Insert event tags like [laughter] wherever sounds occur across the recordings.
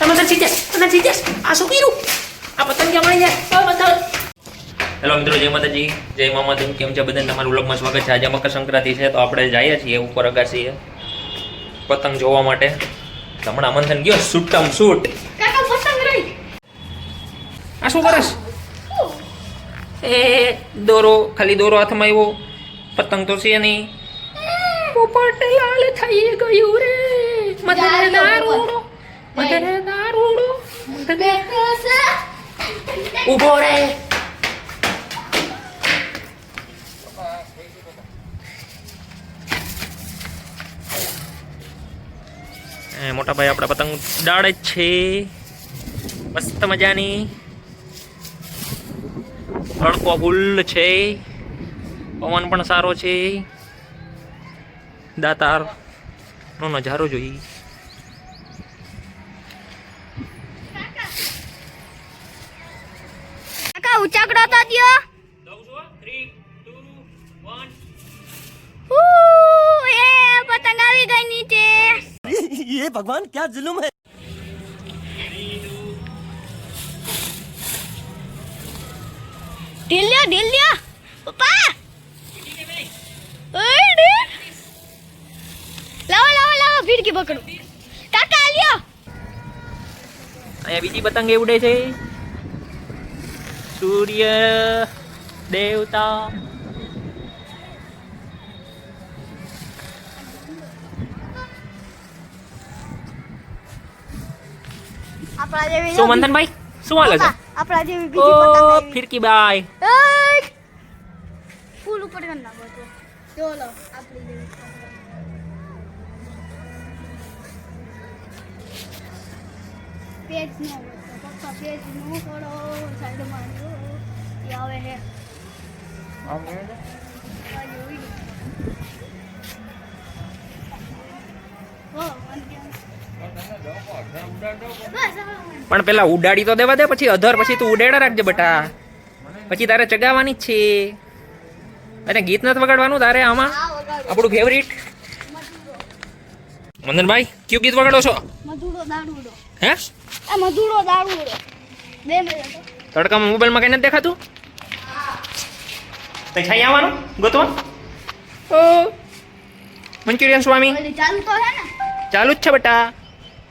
તમે સીધે અંદર સીધે આ શું કર્યું આ પતંગ ક્યાં મળી જાય બંધો હેલો મિત્રો જય માતાજી. જય મામાજી કેમ છે બધાને? તમારું વ્લોગમાં સ્વાગત છે. આજે મકર સંક્રાંતિ છે તો આપણે જઈએ છીએ ઉપર અગાસીએ પતંગ જોવા માટે. હમણાં મંથન ગયો પતંગ રહી આ શું કરસ? એ દોરો ખાલી દોરો હાથમાં આવ્યો. પતંગ તો છે નહીં. પોપટ લાલ થઈ ગયું રે. મધરે દારૂડો મધરે [laughs] ઊભો રે મોટા ભાઈ, આપણા પતંગ ઉડાડે છે. મસ્ત મજાની. તડકો ફૂલ છે. પવન પણ સારો છે. દાતાર નો નજારો જોઈ ઉચાકડો તો દ્યો ઉ, એ પતંગ આવી ગઈ નીચે [laughs] ये भगवान क्या जुल्म है ઢીલ્યો ઢીલ્યો પપ્પા ઓય ઢીલ. લાવો લાવો લાવો ફીરકી પકડો કાકા લ્યો અહીંયા બીજી પતંગ એ ઉડે છે સૂર્ય દેવતા. આપણા જેવી શું મંથનભાઈ શું હાલે છે? આપણા જેવી બીજી પતંગ ફિરકી બાય ફૂલ ઉપર કરી નાખો તો. જો આપણી જેવી પેજ નો પપ્પા પેજ નો કરો સાઈડમાં જો એ આવે હે. આ જોઈ લો. હો, અંધ્યા. બસ હવે પણ પેલા ઉડાડી તો દેવા દે પછી અધર પછી તું ઉડાડા રાખજે બેટા. પછી તારે ચગાવવાની જ છે. અને ગીત નથી વગાડવાનું તારે આમાં? આપણું ફેવરિટ મંદનભાઈ કયું ગીત વગાડો છો? મધુડો દારૂડો. હે? આ મધુડો દારૂડો બે મિનિટ. તડકામાં મોબાઈલમાં કઈ નથી દેખાતું? તઈ ખાઈ આવવાનું ગોતવા? ઓ. મંચુરિયન સ્વામી? ચાલુ તો હે ને? ચાલુ જ છે બેટા.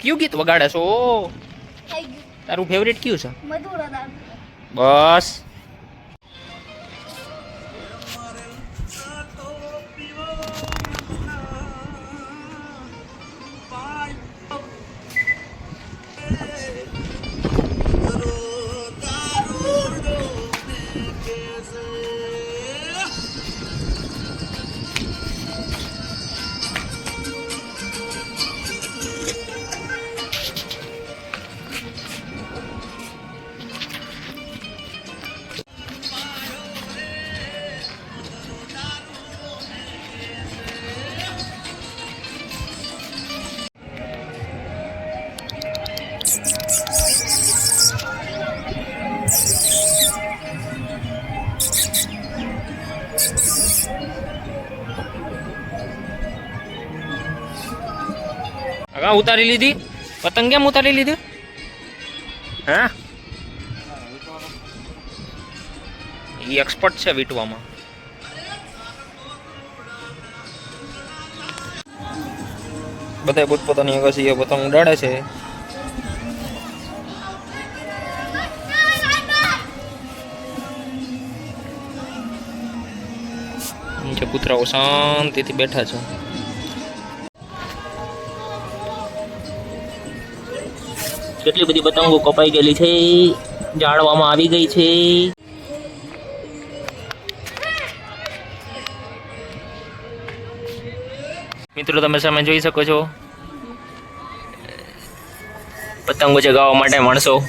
કયું ગીત વગાડે છો? તારું ફેવરેટ કયું છે? મધુડો દારૂડો બસ. આગા ઉતારી લીધી? પતંગ કેમ ઉતારી લીધી? હા? એ એક્સપર્ટ છે વીટવામાં. બધા પોતપોતાની અગાસી પતંગ ઉડાડે છે. નીચે કૂતરાઓ શાંતિથી બેઠા છે. કેટલી બધી પતંગો કપાઈ ગયેલી છે. જાળવામાં આવી ગઈ છે. મિત્રો, તમે સામે જોઈ શકો છો. પતંગો ચગાવવા માટે માણસો.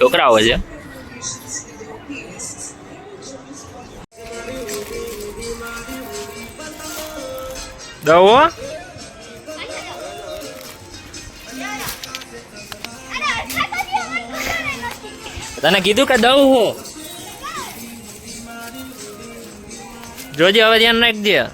છોકરાઓ છે. દવો Tana gitu ka daw. Jojo apa dia naik dia?